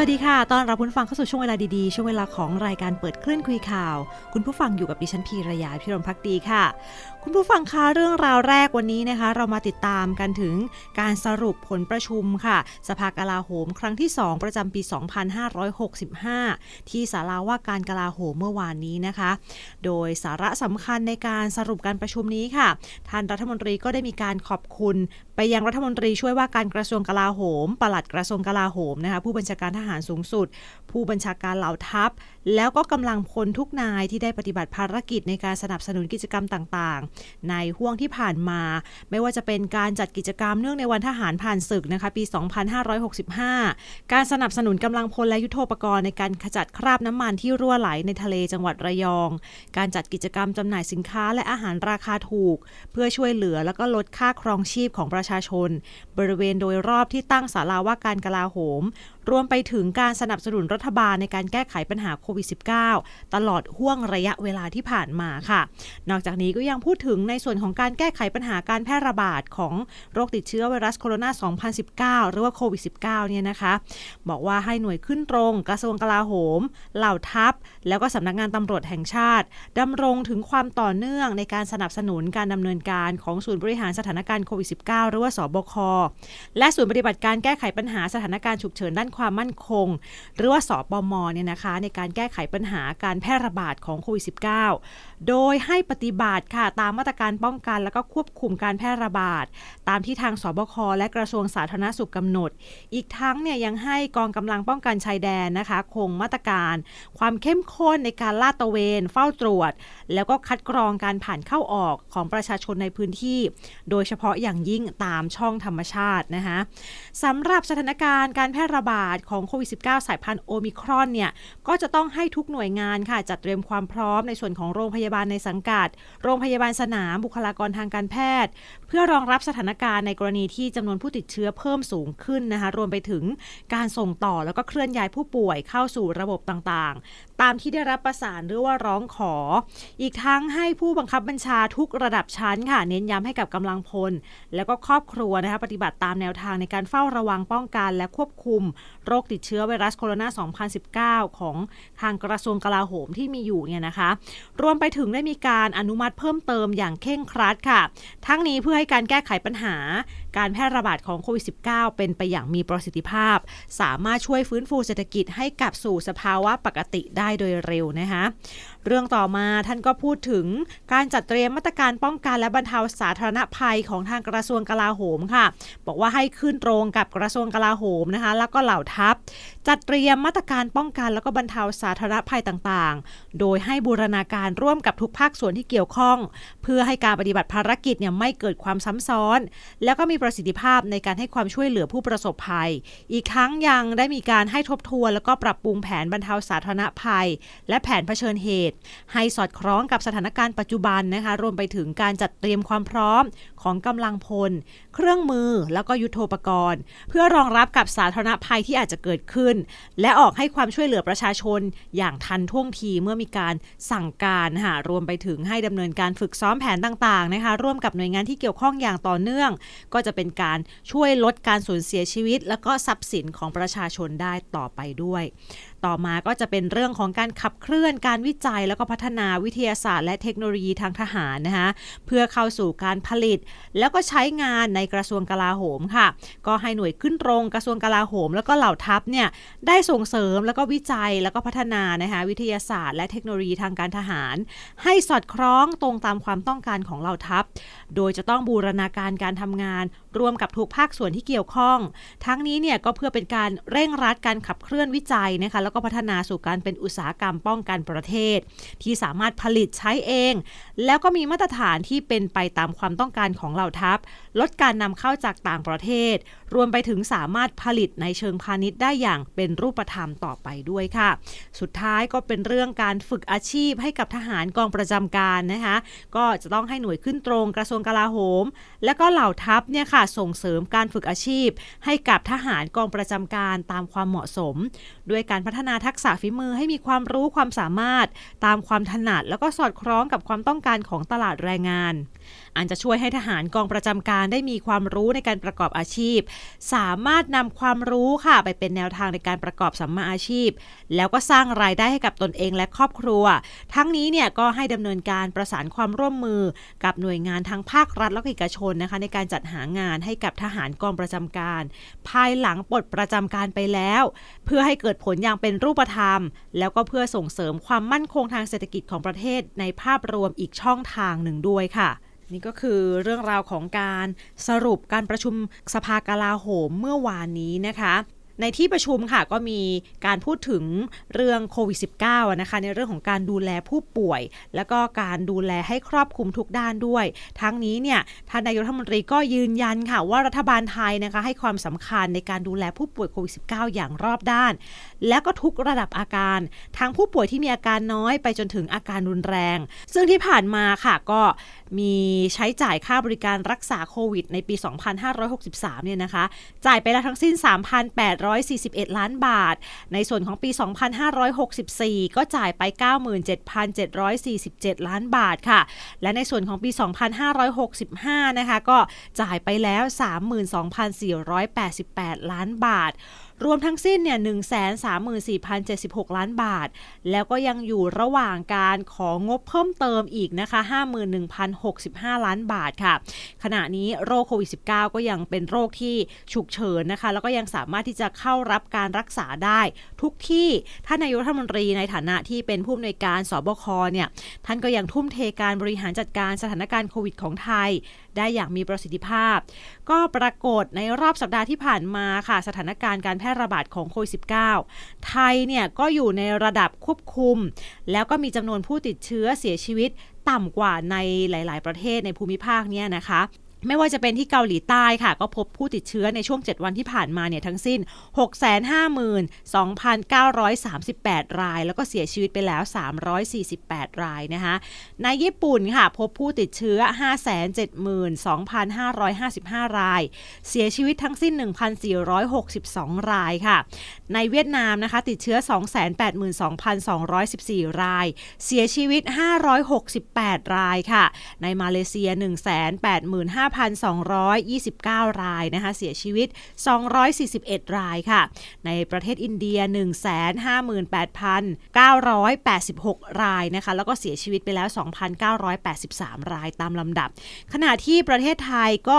สวัสดีค่ะ ตอนรับคุณฟังเข้าสู่ช่วงเวลาดีๆ ช่วงเวลาของรายการเปิดคลื่นคุยข่าว คุณผู้ฟังอยู่กับดิฉันพีระยาพิรมพักดีค่ะ คุณผู้ฟังคะเรื่องราวแรกวันนี้นะคะ เรามาติดตามกันถึงการสรุปผลประชุมค่ะ สภากลาโหมครั้งที่ 2 ประจำปี 2565 ที่ศาลาว่าการกลาโหมเมื่อวานนี้นะคะ โดยสาระสำคัญในการสรุปการประชุมนี้ค่ะ ท่านรัฐมนตรีก็ได้มีการขอบคุณ ไปยังรัฐมนตรีช่วยว่าการกระทรวงกลาโหม ปลัดกระทรวงกลาโหมนะคะผู้บัญชาการทหารสูงสุด ผู้บัญชาการเหล่าทัพ แล้วก็กำลังพลทุกนายที่ได้ปฏิบัติภารกิจในการสนับสนุนกิจกรรมต่างๆ ในห่วงที่ผ่านมา ไม่ว่าจะเป็นการจัดกิจกรรมเนื่องในวันทหารผ่านศึกนะคะปี 2565 การสนับสนุนกำลังพลและยุทโธปกรณ์ในการขจัดคราบน้ำมันที่รั่วไหลในทะเลจังหวัดระยอง การจัดกิจกรรมจำหน่ายสินค้าและอาหารราคาถูก เพื่อช่วยเหลือแล้วก็ลดค่าครองชีพของประชาชน บริเวณโดยรอบที่ตั้งศาลาว่าการกลาโหม รวมไปถึงการสนับสนุนรัฐบาลในการแก้ไขปัญหาโควิด -19 ตลอดห่วงระยะเวลาที่ผ่านมาค่ะ นอกจากนี้ก็ยังพูดถึงในส่วนของการแก้ไขปัญหาการแพร่ระบาดของโรคติดเชื้อไวรัสโคโรนา 2019 หรือว่าโควิด -19 เนี่ยนะคะ บอกว่าให้หน่วยขึ้นตรง กระทรวงกลาโหม เหล่าทัพ แล้วก็สำนักงานตำรวจแห่งชาติดำรงถึงความต่อเนื่องในการสนับสนุนการดำเนินการของศูนย์บริหารสถานการณ์โควิด -19 หรือว่าสบค และศูนย์ปฏิบัติการแก้ไขปัญหาสถานการณ์ฉุกเฉินด้านความมั่นคง หรือว่าสอปมเนี่ยนะคะในการแก้ไขปัญหาการแพร่ระบาดของโควิด -19 โดยให้ปฏิบัติค่ะตามมาตรการป้องกันแล้วก็ควบคุมการแพร่ระบาด ตามที่ทางสบคและกระทรวงสาธารณสุขกำหนด อีกทั้งเนี่ยยังให้กองกำลังป้องกันชายแดนนะคะ คงมาตรการ ความเข้มข้นในการลาดตระเวน เฝ้าตรวจ แล้วก็คัดกรองการผ่านเข้าออกของประชาชนในพื้นที่ โดยเฉพาะอย่างยิ่งตามช่องธรรมชาตินะคะสำหรับสถานการณ์การแพร่ระบาดของโควิด -19 สายพันธุ์โอมิครอนเนี่ยก็จะต้องให้ทุกหน่วยงานค่ะจัดเตรียมความพร้อมในส่วนของโรงพยาบาลในสังกัด โรงพยาบาลสนาม บุคลากรทางการแพทย์ เพื่อรองรับสถานการณ์ในกรณีที่จำนวนผู้ติดเชื้อเพิ่มสูงขึ้นนะคะรวมไปถึงการส่งต่อแล้วก็เคลื่อนย้ายผู้ป่วยเข้าสู่ระบบต่างๆ ตามที่ได้รับประสานหรือว่าร้องขอ อีกทั้งให้ผู้บังคับบัญชาทุกระดับชั้นค่ะ เน้นย้ำให้กับกำลังพล แล้วก็ครอบครัวนะคะปฏิบัติตามแนวทางในการเฝ้าระวังป้องกันและควบคุม โรคติดเชื้อไวรัสโคโรนา 2019 ของทางกระทรวงกลาโหมที่มีอยู่เนี่ยนะคะ รวมไปถึงได้มีการอนุมัติเพิ่มเติมอย่างเคร่งครัดค่ะ ทั้งนี้เพื่อให้การแก้ไขปัญหาการแพร่ระบาดของโควิด -19 เป็นไปอย่างมีประสิทธิภาพ สามารถช่วยฟื้นฟูเศรษฐกิจให้กลับสู่สภาวะปกติได้โดยเร็วนะคะเรื่องต่อมาท่านก็พูดถึงการจัดเตรียมมาตรการป้องกันและบรรเทาสาธารณภัยของทางกระทรวงกลาโหมค่ะ บอกว่าให้ขึ้นตรงกับกระทรวงกลาโหมนะคะ แล้วก็เหล่าทัพ จัดเตรียมมาตรการป้องกันแล้วก็บรรเทาสาธารณภัยต่างๆ โดยให้บูรณาการร่วมกับทุกภาคส่วนที่เกี่ยวข้อง เพื่อให้การปฏิบัติภารกิจเนี่ยไม่เกิดความซ้ำซ้อน แล้วก็มีประสิทธิภาพในการให้ความช่วยเหลือผู้ประสบภัย อีกทั้งยังได้มีการให้ทบทวน แล้วก็ปรับปรุงแผนบรรเทาสาธารณภัย และแผนเผชิญเหตุ ให้สอดคล้องกับสถานการณ์ปัจจุบันนะคะรวมไปถึงการจัดเตรียมความพร้อมของกำลังพล เครื่องมือแล้วก็ยุทโธปกรณ์ เพื่อรองรับกับสาธารณภัยที่อาจจะเกิดขึ้น และออกให้ความช่วยเหลือประชาชน อย่างทันท่วงทีเมื่อมีการสั่งการค่ะรวมไปถึงให้ดำเนินการฝึกซ้อมแผนต่างๆนะคะร่วมกับหน่วยงานที่เกี่ยวข้องอย่างต่อเนื่อง ก็จะเป็นการช่วยลดการสูญเสียชีวิต และก็ทรัพย์สินของประชาชนได้ต่อไปด้วย ต่อมาก็จะเป็นเรื่องของการขับเคลื่อนการวิจัย แล้วก็พัฒนาวิทยาศาสตร์ และเทคโนโลยีทางทหารนะคะเพื่อเข้าสู่การผลิต แล้วก็ใช้งานในกระทรวงกลาโหมค่ะ ก็ให้หน่วยขึ้นตรงกระทรวงกลาโหม แล้วก็เหล่าทัพเนี่ยได้ส่งเสริมแล้วก็วิจัยแล้วก็พัฒนานะคะวิทยาศาสตร์ และเทคโนโลยีทางการทหาร ให้สอดคล้องตรงตามความต้องการของเหล่าทัพ โดยจะต้องบูรณาการการทำงานรวมกับทุกภาคส่วนที่เกี่ยวข้อง ทั้งนี้เนี่ยก็เพื่อเป็นการเร่งรัดการขับเคลื่อนวิจัยนะคะแล้วก็พัฒนาสู่การเป็นอุตสาหกรรมป้องกันประเทศ ที่สามารถผลิตใช้เอง แล้วก็มีมาตรฐานที่เป็นไปตามความต้องการของเหล่าทัพ ลดการนำเข้าจากต่างประเทศ รวมไปถึงสามารถผลิตในเชิงพาณิชย์ได้อย่างเป็นรูปธรรมต่อไปด้วยค่ะ สุดท้ายก็เป็นเรื่องการฝึกอาชีพให้กับทหารกองประจำการนะคะก็จะต้องให้หน่วยขึ้นตรงกระทรวงกลาโหม และก็เหล่าทัพเนี่ยค่ะส่งเสริมการฝึกอาชีพ ให้กับทหารกองประจำการตามความเหมาะสม ด้วยการพัฒฒนาทักษะฝีมือให้มีความรู้ความสามารถ ตามความถนัดแล้วก็สอดคล้องกับความต้องการของตลาดแรงงาน อันจะช่วยให้ทหารกองประจำการได้มีความรู้ในการประกอบอาชีพ สามารถนำความรู้ค่ะไปเป็นแนวทางในการประกอบสัมมาอาชีพ แล้วก็สร้างรายได้ให้กับตนเองและครอบครัว ทั้งนี้เนี่ยก็ให้ดำเนินการประสานความร่วมมือ กับหน่วยงานทั้งภาครัฐและเอกชนนะคะในการจัดหางานให้กับทหารกองประจำการ ภายหลังปลดประจำการไปแล้ว เพื่อให้เกิดผลอย่างเป็นรูปธรรม แล้วก็เพื่อส่งเสริมความมั่นคงทางเศรษฐกิจของประเทศในภาพรวมอีกช่องทางหนึ่งด้วยค่ะ นี่ก็คือเรื่องราวของการสรุปการประชุมสภากลาโหมเมื่อวานนี้นะคะในที่ประชุมค่ะก็มีการพูดถึงเรื่องโควิด -19 นะคะในเรื่องของการดูแลผู้ป่วย แล้วก็การดูแลให้ครอบคลุมทุกด้านด้วย ทั้งนี้เนี่ยท่านนายกรัฐมนตรีก็ยืนยันค่ะว่ารัฐบาลไทยนะคะให้ความสำคัญในการดูแลผู้ป่วยโควิด -19 อย่างรอบด้าน และก็ทุกระดับอาการ ทั้งผู้ป่วยที่มีอาการน้อยไปจนถึงอาการรุนแรง ซึ่งที่ผ่านมาค่ะก็ มีใช้จ่ายค่าบริการรักษาโควิดในปี 2563 เนี่ยนะคะ จ่ายไปแล้วทั้งสิ้น 3,841 ล้านบาท ในส่วนของปี 2564 ก็จ่ายไป 97,747 ล้านบาทค่ะ และในส่วนของปี 2565 นะคะ ก็จ่ายไปแล้ว 32,488 ล้านบาท รวมทั้งสิ้นเนี่ย 134,076 ล้านบาท แล้วก็ยังอยู่ระหว่างการของงบเพิ่มเติมอีกนะคะ 51,065 ล้านบาทค่ะ ขณะนี้โรคโควิด -19 ก็ยังเป็นโรคที่ฉุกเฉินนะคะ แล้วก็ยังสามารถที่จะเข้ารับการรักษาได้ทุกที่ท่านนายกรัฐมนตรีในฐานะที่เป็นผู้อำนวยการสบคเนี่ยท่านก็ยังทุ่มเทการบริหารจัดการสถานการณ์โควิดของไทย ได้อย่างมีประสิทธิภาพ ก็ปรากฏในรอบสัปดาห์ที่ผ่านมาค่ะ สถานการณ์การแพร่ระบาดของโควิด -19 ไทยเนี่ยก็อยู่ในระดับควบคุม แล้วก็มีจำนวนผู้ติดเชื้อเสียชีวิตต่ำกว่าในหลาย ๆ ประเทศในภูมิภาคเนี่ยนะคะ ไม่ว่าจะเป็นที่เกาหลีใต้ค่ะ ก็พบผู้ติดเชื้อในช่วง 7 วันที่ผ่านมาเนี่ยทั้งสิ้น 652,938 ราย แล้วก็เสียชีวิตไปแล้ว 348 รายนะคะในญี่ปุ่นค่ะ พบผู้ติดเชื้อ 572,555 ราย เสียชีวิตทั้งสิ้น 1,462 รายค่ะ ในเวียดนามนะคะ ติดเชื้อ 282,214 ราย เสียชีวิต 568 รายค่ะ ในมาเลเซีย 1 8 5 5,229 รายนะคะเสียชีวิต 241 รายค่ะ ในประเทศอินเดีย 158,986 รายนะคะแล้วก็เสียชีวิตไปแล้ว 2,983 รายตามลำดับ ขณะที่ประเทศไทยก็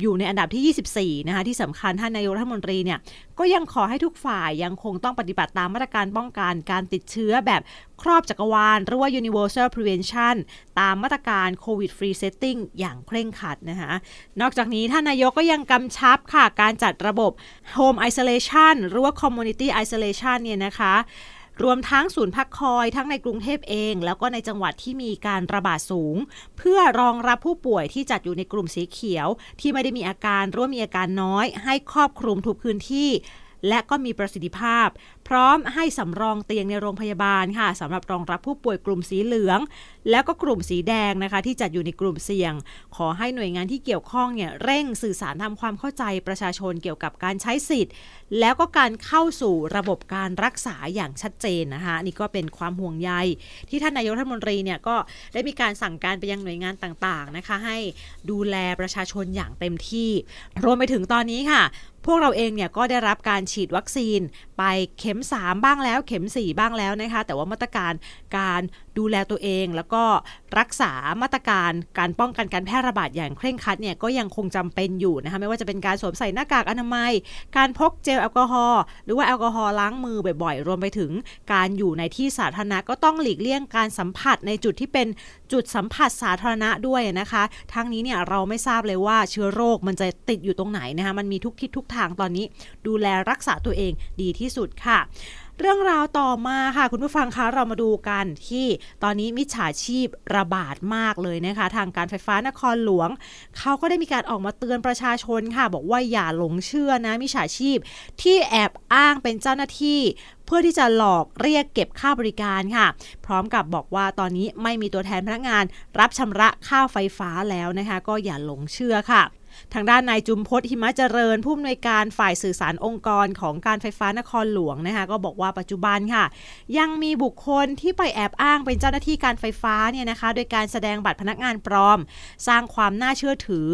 อยู่ในอันดับที่ 24 นะคะที่สำคัญท่านนายกรัฐมนตรีเนี่ยก็ยังขอให้ทุกฝ่ายยังคงต้องปฏิบัติตามมาตรการป้องกันการติดเชื้อแบบครอบจักรวาล หรือว่า universal prevention ตามมาตรการ covid free setting อย่างเคร่งครัดนะคะนอกจากนี้ท่านนายกก็ยังกำชับค่ะการจัดระบบ home isolation หรือว่า community isolation เนี่ยนะคะ รวมทั้งศูนย์พักคอยทั้งในกรุงเทพเอง แล้วก็ในจังหวัดที่มีการระบาดสูง เพื่อรองรับผู้ป่วยที่จัดอยู่ในกลุ่มสีเขียว ที่ไม่ได้มีอาการหรือว่ามีอาการน้อย ให้ครอบคลุมทุกพื้นที่ และก็มีประสิทธิภาพ พร้อมให้สำรองเตียงในโรงพยาบาลค่ะสำหรับรองรับผู้ป่วยกลุ่มสีเหลือง แล้วก็กลุ่มสีแดงนะคะ ที่จัดอยู่ในกลุ่มเสี่ยง ขอให้หน่วยงานที่เกี่ยวข้องเนี่ยเร่งสื่อสารทำความเข้าใจประชาชนเกี่ยวกับการใช้สิทธิ์ แล้วก็การเข้าสู่ระบบการรักษาอย่างชัดเจนนะคะนี่ก็เป็นความห่วงใย ที่ท่านนายกรัฐมนตรีเนี่ยก็ได้มีการสั่งการไปยังหน่วยงานต่างๆนะคะ ให้ดูแลประชาชนอย่างเต็มที่ รวมไปถึงตอนนี้ค่ะ พวกเราเองเนี่ยก็ได้รับการฉีดวัคซีนไปเข็ม 3 บ้างแล้ว เข็ม 4 บ้างแล้วนะคะ แต่ว่ามาตรการการดูแลตัวเองแล้วก็รักษามาตรการการป้องกันการแพร่ระบาดอย่างเคร่งครัดเนี่ยก็ยังคงจำเป็นอยู่นะคะไม่ว่าจะเป็นการสวมใส่หน้ากากอนามัย การพกเจลแอลกอฮอล์หรือว่าแอลกอฮอล์ล้างมือบ่อยๆ รวมไปถึงการอยู่ในที่สาธารณะก็ต้องหลีกเลี่ยงการสัมผัสในจุดที่เป็นจุดสัมผัสสาธารณะด้วยนะคะ ทั้งนี้เนี่ยเราไม่ทราบเลยว่าเชื้อโรคมันจะติดอยู่ตรงไหนนะคะมันมีทุกทิศทุกทางตอนนี้ ดูแลรักษาตัวเองดีที่สุดค่ะ เรื่องราวต่อมาค่ะ คุณผู้ฟังคะเรามาดูกันที่ตอนนี้มิจฉาชีพระบาดมากเลยนะคะ ทางการไฟฟ้านครหลวง เขาก็ได้มีการออกมาเตือนประชาชนค่ะ บอกว่าอย่าหลงเชื่อนะมิจฉาชีพ ที่แอบอ้างเป็นเจ้าหน้าที่เพื่อที่จะหลอกเรียกเก็บค่าบริการค่ะ พร้อมกับบอกว่าตอนนี้ไม่มีตัวแทนพนักงาน รับชำระค่าไฟฟ้าแล้วนะคะ ก็อย่าหลงเชื่อค่ะ ทางด้านนายจุมพศหิมะเจริญ ผู้อำนวยการฝ่ายสื่อสารองค์กรของการไฟฟ้านครหลวงนะคะก็บอกว่าปัจจุบันค่ะ ยังมีบุคคลที่ไปแอบอ้างเป็นเจ้าหน้าที่การไฟฟ้าเนี่ยนะคะ โดยการแสดงบัตรพนักงานปลอม สร้างความน่าเชื่อถือ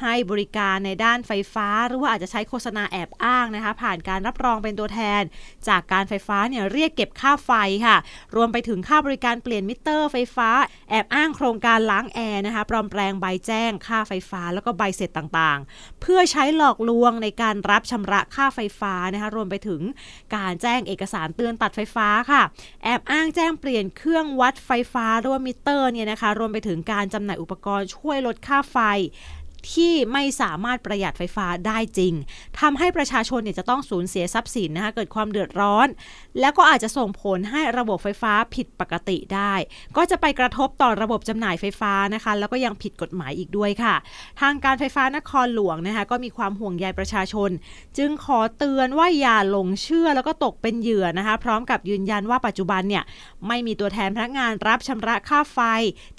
ให้บริการในด้านไฟฟ้า หรือว่าอาจจะใช้โฆษณาแอบอ้างนะคะ ผ่านการรับรองเป็นตัวแทน จากการไฟฟ้าเนี่ยเรียกเก็บค่าไฟค่ะ รวมไปถึงค่าบริการเปลี่ยนมิเตอร์ไฟฟ้า แอบอ้างโครงการล้างแอร์นะคะปลอมแปลงใบแจ้งค่าไฟฟ้า แล้วก็ใบเสร็จต่างๆ เพื่อใช้หลอกลวงในการรับชำระค่าไฟฟ้านะคะรวมไปถึงการแจ้งเอกสารเตือนตัดไฟฟ้าค่ะ แอบอ้างแจ้งเปลี่ยนเครื่องวัดไฟฟ้าหรือว่ามิเตอร์เนี่ยนะคะรวมไปถึงการจำหน่ายอุปกรณ์ช่วยลดค่าไฟ ที่ไม่สามารถประหยัดไฟฟ้าได้จริงทำให้ประชาชนเนี่ยจะต้องสูญเสียทรัพย์สินนะคะเกิดความเดือดร้อน แล้วก็อาจจะส่งผลให้ระบบไฟฟ้าผิดปกติได้ ก็จะไปกระทบต่อระบบจำหน่ายไฟฟ้านะคะ แล้วก็ยังผิดกฎหมายอีกด้วยค่ะ ทางการไฟฟ้านครหลวงนะคะก็มีความห่วงใยประชาชน จึงขอเตือนว่าอย่าหลงเชื่อแล้วก็ตกเป็นเหยื่อนะคะ พร้อมกับยืนยันว่าปัจจุบันเนี่ยไม่มีตัวแทนพนักงานรับชำระค่าไฟ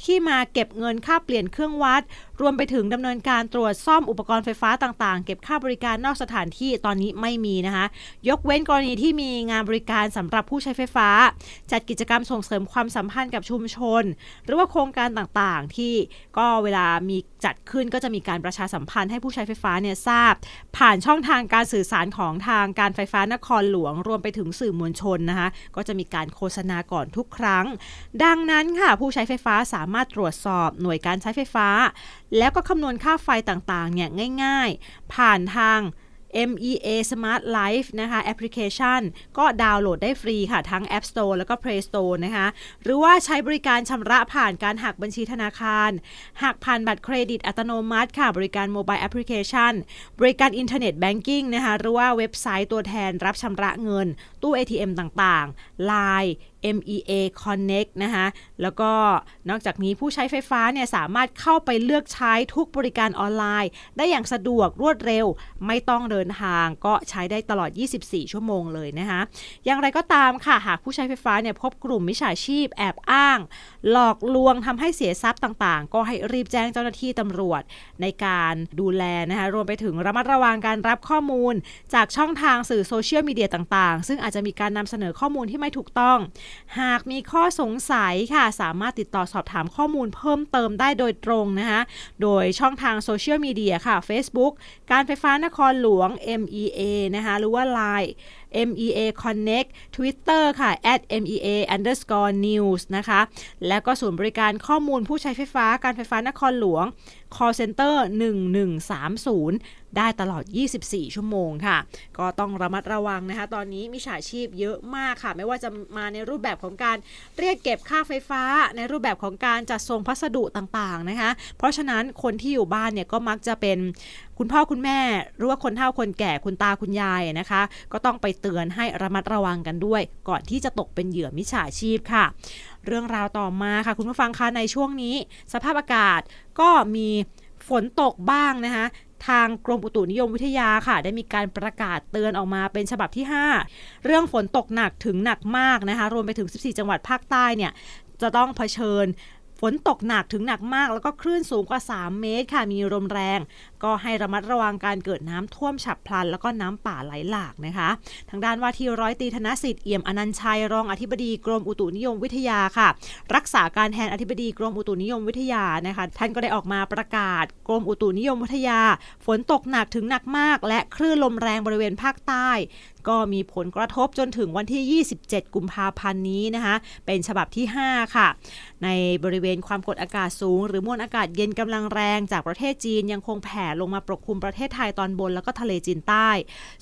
ที่มาเก็บเงินค่าเปลี่ยนเครื่องวัดรวมไปถึงดำเนินการตรวจซ่อมอุปกรณ์ไฟฟ้าต่างๆ เก็บค่าบริการนอกสถานที่ตอนนี้ไม่มีนะคะ ยกเว้นกรณีที่มีงานบริการสำหรับผู้ใช้ไฟฟ้า จัดกิจกรรมส่งเสริมความสัมพันธ์กับชุมชน หรือว่าโครงการต่างๆ ที่ก็เวลามี จัดขึ้นก็จะมีการประชาสัมพันธ์ให้ผู้ใช้ไฟฟ้าเนี่ยทราบ ผ่านช่องทางการสื่อสารของทางการไฟฟ้านครหลวง รวมไปถึงสื่อมวลชนนะคะก็จะมีการโฆษณาก่อนทุกครั้ง ดังนั้นค่ะผู้ใช้ไฟฟ้าสามารถตรวจสอบหน่วยการใช้ไฟฟ้า แล้วก็คำนวณค่าไฟต่างๆเนี่ยง่าย ๆ ผ่านทาง MEA Smart Life นะคะแอปพลิเคชัน ก็ดาวน์โหลดได้ฟรีค่ะ ทั้ง App Store แล้วก็ Play Store นะคะหรือว่าใช้บริการชำระผ่านการหักบัญชีธนาคาร หักผ่านบัตรเครดิตอัตโนมัติค่ะ บริการโมบายแอปพลิเคชัน บริการอินเทอร์เน็ตแบงกิ้งนะคะหรือว่าเว็บไซต์ตัวแทนรับชำระเงิน ตู้ ATM ต่างๆ Line MEA Connect นะคะแล้วก็นอกจากนี้ผู้ใช้ไฟฟ้าเนี่ยสามารถเข้าไปเลือกใช้ทุกบริการออนไลน์ ได้อย่างสะดวกรวดเร็ว ไม่ต้องเดินทางก็ใช้ได้ตลอด 24 ชั่วโมงเลยนะคะอย่างไรก็ตามค่ะ หากผู้ใช้ไฟฟ้าเนี่ยพบกลุ่มมิจฉาชีพแอบอ้าง หลอกลวงทำให้เสียทรัพย์ต่างๆ ก็ให้รีบแจ้งเจ้าหน้าที่ตำรวจในการดูแลนะคะรวมไปถึงระมัดระวังการรับข้อมูล จากช่องทางสื่อโซเชียลมีเดียต่างๆ ซึ่งอาจจะมีการนำเสนอข้อมูลที่ไม่ถูกต้อง หากมีข้อสงสัยค่ะ สามารถติดต่อสอบถามข้อมูลเพิ่มเติมได้โดยตรงนะคะโดยช่องทางโซเชียลมีเดียค่ะ Facebook การไฟฟ้านครหลวง MEA นะคะหรือว่า Line MEA Connect Twitter ค่ะ @MEA underscore news นะคะ แล้วก็ศูนย์บริการข้อมูลผู้ใช้ไฟฟ้าการไฟฟ้านครหลวง call center 1130 ได้ตลอด 24 ชั่วโมงค่ะ ก็ต้องระมัดระวังนะคะ ตอนนี้มีฉาชีพเยอะมากค่ะ ไม่ว่าจะมาในรูปแบบของการเรียกเก็บค่าไฟฟ้า ในรูปแบบของการจัดส่งพัสดุต่างๆนะคะ เพราะฉะนั้นคนที่อยู่บ้านเนี่ยก็มักจะเป็นคุณพ่อคุณแม่หรือว่าคนเฒ่าคนแก่คุณตาคุณยายนะคะ ก็ต้องไปเตือนให้ระมัดระวังกันด้วย ก่อนที่จะตกเป็นเหยื่อมิจฉาชีพค่ะ เรื่องราวต่อมาค่ะคุณผู้ฟังคะในช่วงนี้ สภาพอากาศก็มีฝนตกบ้างนะคะทางกรมอุตุนิยมวิทยาค่ะ ได้มีการประกาศเตือนออกมาเป็นฉบับที่ 5 เรื่องฝนตกหนักถึงหนักมากนะคะ รวมไปถึง 14 จังหวัดภาคใต้เนี่ยจะต้องเผชิญ นตกหนักถึงหนักมาก แล้วก็คลื่นสูงกว่า 3 เมตรค่ะมีลมแรง ก็ให้ระมัดระวังการเกิดน้ำท่วมฉับพลัน แล้วก็น้ำป่าไหลหลากนะคะ ทางด้านว่าที่ร้อยตีธนสิทธิ์เอี่ยมอนันชัยรองอธิบดีกรมอุตุนิยมวิทยาค่ะ รักษาการแทนอธิบดีกรมอุตุนิยมวิทยานะคะ ท่านก็ได้ออกมาประกาศกรมอุตุนิยมวิทยา ฝนตกหนักถึงหนักมาก และคลื่นลมแรงบริเวณภาคใต้ ก็มีผลกระทบจนถึงวันที่ 27 กุมภาพันธ์นี้นะคะ เป็นฉบับที่ 5 ค่ะ ในบริเวณความกดอากาศสูง หรือมวลอากาศเย็นกำลังแรงจากประเทศจีนยังคงแผ่ลงมาปกคลุมประเทศไทยตอนบนแล้วก็ทะเลจีนใต้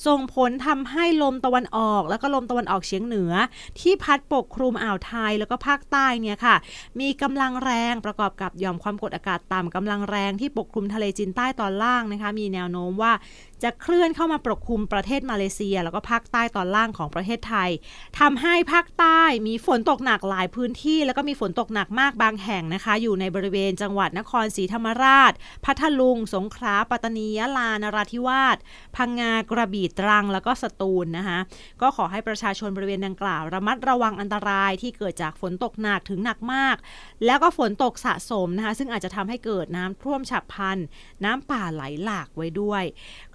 ส่งผลทำให้ลมตะวันออก แล้วก็ลมตะวันออกเฉียงเหนือ ที่พัดปกคลุมอ่าวไทยแล้วก็ภาคใต้เนี่ยค่ะ มีกำลังแรงประกอบกับหย่อมความกดอากาศต่ำกำลังแรงที่ปกคลุมทะเลจีนใต้ตอนล่างนะคะ มีแนวโน้มว่า จะเคลื่อนเข้ามาปกคลุมประเทศมาเลเซีย แล้วก็ภาคใต้ตอนล่างของประเทศไทยทำให้ภาคใต้มีฝนตกหนักหลายพื้นที่ แล้วก็มีฝนตกหนักมากบางแห่งนะคะ อยู่ในบริเวณจังหวัดนครศรีธรรมราช พัทลุง สงขลาปัตตานียะลานราธิวาสพังงากระบี่ตรังแล้วก็สตูลนะคะ ก็ขอให้ประชาชนบริเวณดังกล่าว ระมัดระวังอันตรายที่เกิดจากฝนตกหนักถึงหนักมาก แล้วก็ฝนตกสะสมนะคะ ซึ่งอาจจะทำให้เกิดน้ำท่วมฉับพลันน้ำป่าไหลหลากไว้ด้วย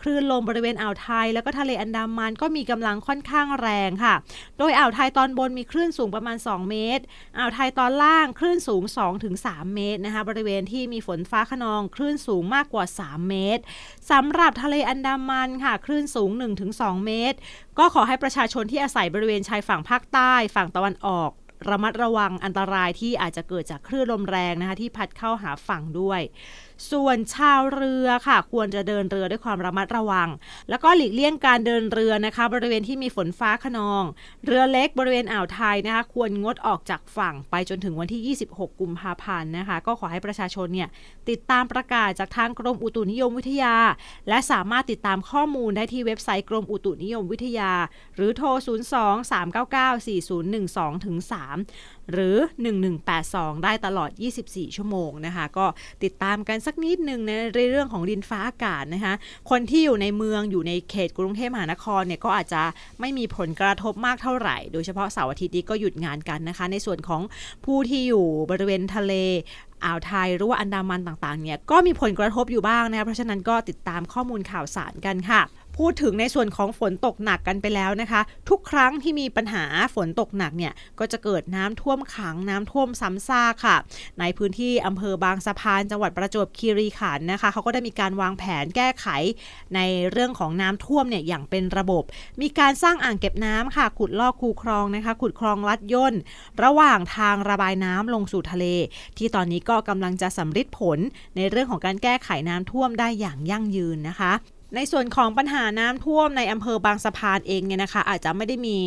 คลื่ื่นลมบริเวณอ่าวไทย แล้วก็ทะเลอันดามันก็มีกำลังค่อนข้างแรงค่ะ โดยอ่าวไทยตอนบนมีคลื่นสูงประมาณ 2 เมตร อ่าวไทยตอนล่างคลื่นสูง 2-3 เมตรนะคะ บริเวณที่มีฝนฟ้าขนองคลื่นสูงมากกว่า 3 เมตรสำหรับทะเลอันดามันค่ะคลื่นสูง 1-2 เมตร ก็ขอให้ประชาชนที่อาศัยบริเวณชายฝั่งภาคใต้ ฝั่งตะวันออกระมัดระวังอันตรายที่อาจจะเกิดจากคลื่นลมแรงนะคะที่พัดเข้าหาฝั่งด้วย ส่วนชาวเรือค่ะ ควรจะเดินเรือด้วยความระมัดระวัง แล้วก็หลีกเลี่ยงการเดินเรือนะคะ บริเวณที่มีฝนฟ้าขนอง เรือเล็กบริเวณอ่าวไทยนะคะ ควรงดออกจากฝั่งไปจนถึงวันที่ 26 กุมภาพันธ์นะคะ ก็ขอให้ประชาชนเนี่ยติดตามประกาศจากทางกรมอุตุนิยมวิทยา และสามารถติดตามข้อมูลได้ที่เว็บไซต์กรมอุตุนิยมวิทยา หรือโทร 02-399-4012ถึง3 หรือ 1182 ได้ตลอด 24 ชั่วโมงนะคะ ก็ติดตามกันสักนิดหนึ่งในเรื่องของดินฟ้าอากาศนะคะ คนที่อยู่ในเมืองอยู่ในเขตกรุงเทพมหานครเนี่ยก็อาจจะไม่มีผลกระทบมากเท่าไหร่ โดยเฉพาะเสาร์อาทิตย์นี้ก็หยุดงานกันนะคะ ในส่วนของผู้ที่อยู่บริเวณทะเลอ่าวไทยหรือว่าอันดามันต่างๆเนี่ยก็มีผลกระทบอยู่บ้างนะคะเพราะฉะนั้นก็ติดตามข้อมูลข่าวสารกันค่ะ พูดถึงในส่วนของฝนตกหนักกันไปแล้วนะคะ ทุกครั้งที่มีปัญหาฝนตกหนักเนี่ยก็จะเกิดน้ำท่วมขังน้ำท่วมซ้ำซากค่ะ ในพื้นที่อำเภอบางสะพานจังหวัดประจวบคีรีขันธ์นะคะเขาก็ได้มีการวางแผนแก้ไขในเรื่องของน้ำท่วมเนี่ยอย่างเป็นระบบ มีการสร้างอ่างเก็บน้ำค่ะ ขุดลอกคูคลองนะคะ ขุดคลองลัดย่น ระหว่างทางระบายน้ำลงสู่ทะเล ที่ตอนนี้ก็กำลังจะสำฤทธิ์ผลในเรื่องของการแก้ไขน้ำท่วมได้อย่างยั่งยืนนะคะ ในส่วนของปัญหาน้ำท่วมในอำเภอบางสะพานเองเนี่ยนะคะ อาจจะไม่ได้มี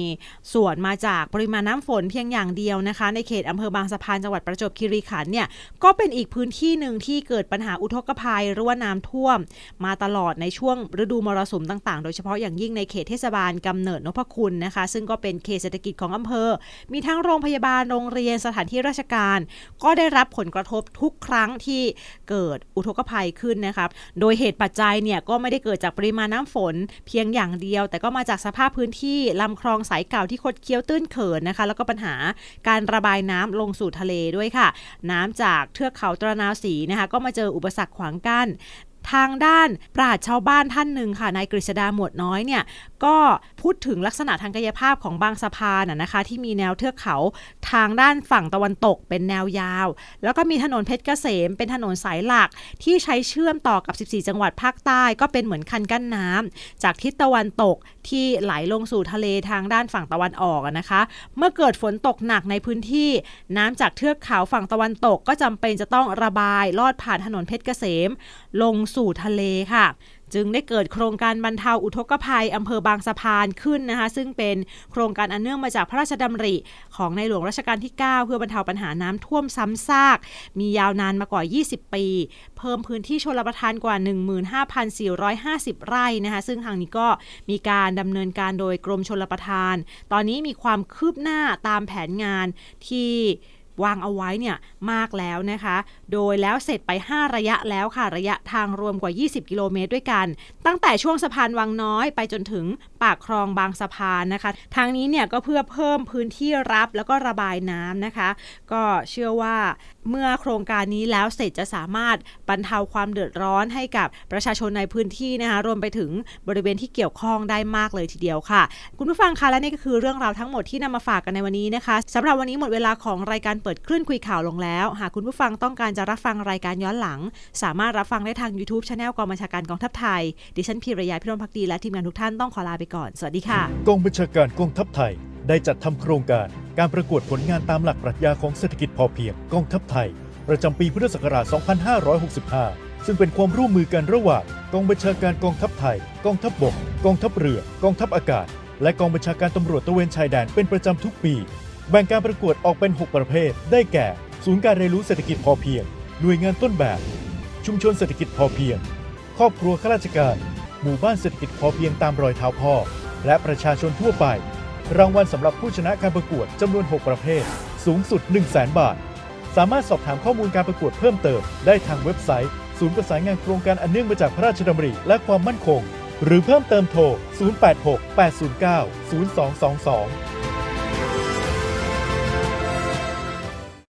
ส่วนมาจากปริมาณน้ำฝนเพียงอย่างเดียวนะคะ ในเขตอำเภอบางสะพานจังหวัดประจวบคีรีขันธ์เนี่ยก็เป็นอีกพื้นที่หนึ่งที่เกิดปัญหาอุทกภัยหรือว่าน้ำท่วม มาตลอดในช่วงฤดูมรสุมต่างๆ โดยเฉพาะอย่างยิ่งในเขตเทศบาลกำเนิดนพคุณนะคะ ซึ่งก็เป็นเขตเศรษฐกิจของอำเภอ มีทั้งโรงพยาบาลโรงเรียนสถานที่ราชการ ก็ได้รับผลกระทบทุกครั้งที่เกิดอุทกภัยขึ้นนะครับโดยเหตุปัจจัยเนี่ยก็ไม่ได้เกิดจากปริมาณน้ำฝนเพียงอย่างเดียว แต่ก็มาจากสภาพพื้นที่ลำคลองสายเก่าที่คดเคี้ยวตื้นเขินนะคะ แล้วก็ปัญหาการระบายน้ำลงสู่ทะเลด้วยค่ะ น้ำจากเทือกเขาตระนาวสีนะคะ ก็มาเจออุปสรรคขวางกั้นทางด้านปราชญ์ชาวบ้านท่านหนึ่งค่ะนายกฤษดาหมวดน้อยเนี่ยก็พูดถึงลักษณะทางกายภาพของบางสะพานนะนะคะ ที่มีแนวเทือกเขาทางด้านฝั่งตะวันตกเป็นแนวยาว แล้วก็มีถนนเพชรเกษม เป็นถนนสายหลักที่ใช้เชื่อมต่อกับ 14 จังหวัดภาคใต้ก็เป็นเหมือนคันกั้นน้ำจากทิศตะวันตกที่ไหลลงสู่ทะเลทางด้านฝั่งตะวันออกนะคะ เมื่อเกิดฝนตกหนักในพื้นที่น้ำจากเทือกเขาฝั่งตะวันตกก็จำเป็นจะต้องระบายลอดผ่านถนนเพชรเกษม ลงสู่ทะเลค่ะ จึงได้เกิดโครงการบรรเทาอุทกภัยอำเภอบางสะพานขึ้นนะคะ ซึ่งเป็นโครงการอันเนื่องมาจากพระราชดำริ ของในหลวงรัชกาลที่ 9 เพื่อบรรเทาปัญหาน้ำท่วมซ้ำซาก มียาวนานมากว่า 20 ปี เพิ่มพื้นที่ชลประทานกว่า 15,450 ไร่นะคะ ซึ่งทางนี้ก็มีการดำเนินการโดยกรมชลประทาน ตอนนี้มีความคืบหน้าตามแผนงานที่ วางเอาไว้เนี่ยมากแล้วนะคะ โดยแล้วเสร็จไป 5 ระยะแล้วค่ะ ระยะทางรวมกว่า 20 กิโลเมตรด้วยกัน ตั้งแต่ช่วงสะพานวังน้อยไปจนถึงปากคลองบางสะพานนะคะทางนี้เนี่ยก็เพื่อเพิ่มพื้นที่รับแล้วก็ระบายน้ำนะคะ ก็เชื่อว่า เมื่อโครงการนี้แล้วเสร็จจะสามารถบรรเทาความเดือดร้อนให้กับประชาชนในพื้นที่นะคะรวมไปถึงบริเวณที่เกี่ยวข้องได้มากเลยทีเดียวค่ะ คุณผู้ฟังคะและนี่ก็คือเรื่องราวทั้งหมดที่นำมาฝากกันในวันนี้นะคะสำหรับวันนี้หมดเวลาของรายการเปิดคลื่นคุยข่าวลงแล้ว หากคุณผู้ฟังต้องการจะรับฟังรายการย้อนหลัง สามารถรับฟังได้ทาง YouTube Channel กองบัญชาการกองทัพไทย ดิฉันพีรยาพิรมพักดีและทีมงานทุกท่านต้องขอลาไปก่อน สวัสดีค่ะ กองบัญชาการกองทัพไทย ได้จัดทำโครงการการประกวดผลงานตามหลักปรัชญาของเศรษฐกิจพอเพียงกองทัพไทย ประจำปีพุทธศักราช 2565 ซึ่งเป็นความร่วมมือกันระหว่างกองบัญชาการกองทัพไทย กองทัพบก กองทัพเรือ กองทัพอากาศ และกองบัญชาการตำรวจตะเวนชายแดนเป็นประจำทุกปี แบ่งการประกวดออกเป็น 6 ประเภท ได้แก่ ศูนย์การเรียนรู้เศรษฐกิจพอเพียง หน่วยงานต้นแบบ ชุมชนเศรษฐกิจพอเพียง ครอบครัวข้าราชการ หมู่บ้านเศรษฐกิจพอเพียงตามรอยเท้าพ่อ และประชาชนทั่วไป รางวัลสำหรับผู้ชนะการประกวดจำนวน 6 ประเภท สูงสุด 1 0 0 0 0แบาท สามารถสอบถามข้อมูลการประกวดเพิ่มเติม ได้ทางเว็บไซต์ ศูนย์ประสานงานโครงการอันเนื่องมาจากพระราชดำริและความมั่นคง หรือเพิ่มเติมโทร 086 809 0222